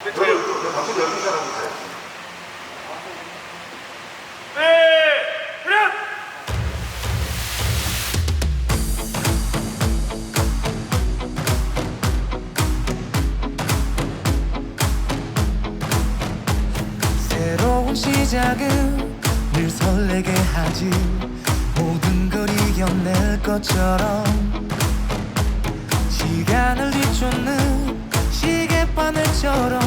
저 방금 열린 사람 있어요. 네. 새로운 시작은 늘 설레게 하지 모든 걸 이겨낼 것처럼 시간을 뒤쫓는 바늘처럼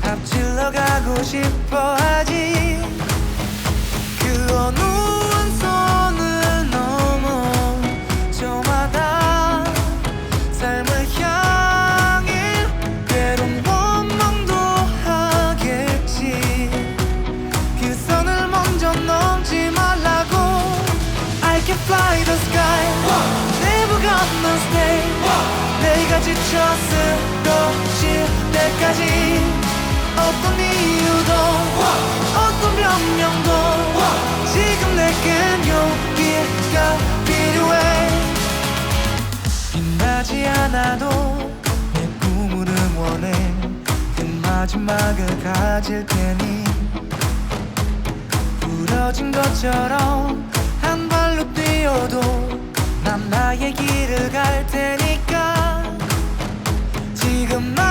앞질러 가고 싶어 하지. 그 어느 않아도 내 꿈을 응원해. 그 마지막을 가질 테니. 부러진 것처럼 한 발로 뛰어도 난 나의 길을 갈 테니까. 지금 나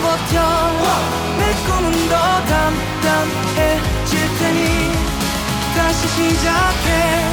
버텨. 내 꿈은 더 단단해질 테니 다시 시작해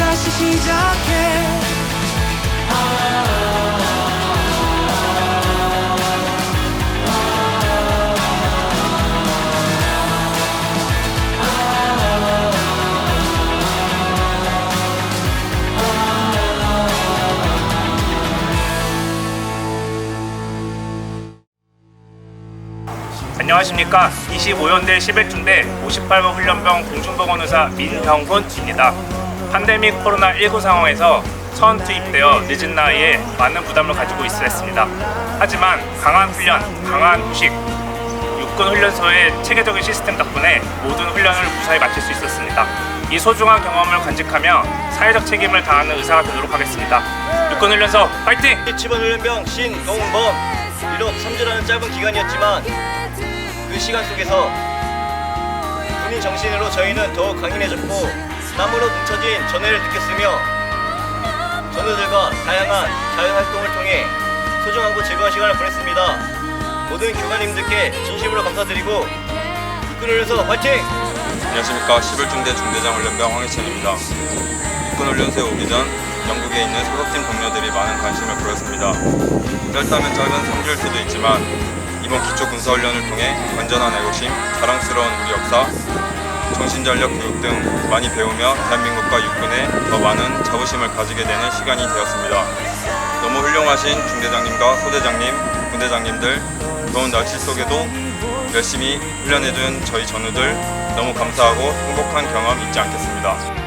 다시 시작해 안녕하십니까. 25연대 11중대 58번 훈련병 공중보건 의사 민형훈입니다. 팬데믹 코로나19 상황에서 처음 투입되어 늦은 나이에 많은 부담을 가지고 있어 했습니다. 하지만 강한 훈련, 강한 휴식, 육군 훈련소의 체계적인 시스템 덕분에 모든 훈련을 무사히 마칠 수 있었습니다. 이 소중한 경험을 간직하며 사회적 책임을 다하는 의사가 되도록 하겠습니다. 육군 훈련소 파이팅! 7번 훈련병 신동범 비록 3주라는 짧은 기간이었지만 그 시간 속에서 군인 정신으로 저희는 더욱 강인해졌고 땀으로 뭉쳐진 전해를 느꼈으며 전우들과 다양한 자연활동을 통해 소중하고 즐거운 시간을 보냈습니다. 모든 교관님들께 진심으로 감사드리고 훈련소 화이팅! 안녕하십니까 11중대 중대장 훈련병 황희찬입니다. 육군훈련소에 오기 전 영국에 있는 소속팀 동료들이 많은 관심을 보였습니다. 짧다면 짧은 3주일 수도 있지만 이번 기초 군사훈련을 통해 건전한 애국심, 자랑스러운 우리 역사, 정신전력 교육 등 많이 배우며 대한민국과 육군에 더 많은 자부심을 가지게 되는 시간이 되었습니다. 너무 훌륭하신 중대장님과 소대장님, 분대장님들, 더운 날씨 속에도 열심히 훈련해준 저희 전우들 너무 감사하고 행복한 경험 잊지 않겠습니다.